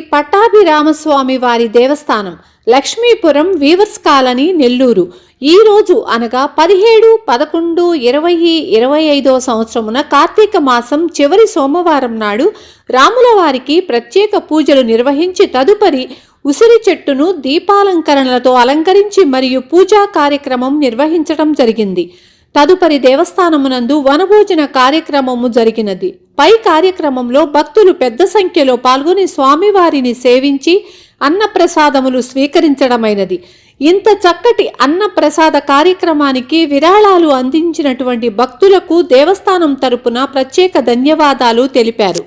పట్టాభిరామస్వామి వారి దేవస్థానం Lakshmipuram weavers colony Nellore. ఈ రోజు అనగా పదిహేడు పదకొండు ఇరవై ఇరవై ఐదో సంవత్సరమున కార్తీక మాసం చివరి సోమవారం నాడు రాముల వారికి ప్రత్యేక పూజలు నిర్వహించి తదుపరి ఉసిరి చెట్టును దీపాలంకరణలతో అలంకరించి మరియు పూజా కార్యక్రమం నిర్వహించడం జరిగింది. తదుపరి దేవస్థానమునందు వనభోజన కార్యక్రమము జరిగినది. పై కార్యక్రమంలో భక్తులు పెద్ద సంఖ్యలో పాల్గొని స్వామివారిని సేవించి అన్నప్రసాదములు స్వీకరించడమైనది. ఇంత చక్కటి అన్నప్రసాద కార్యక్రమానికి విరాళాలు అందించినటువంటి భక్తులకు దేవస్థానం తరపున ప్రత్యేక ధన్యవాదాలు తెలిపారు.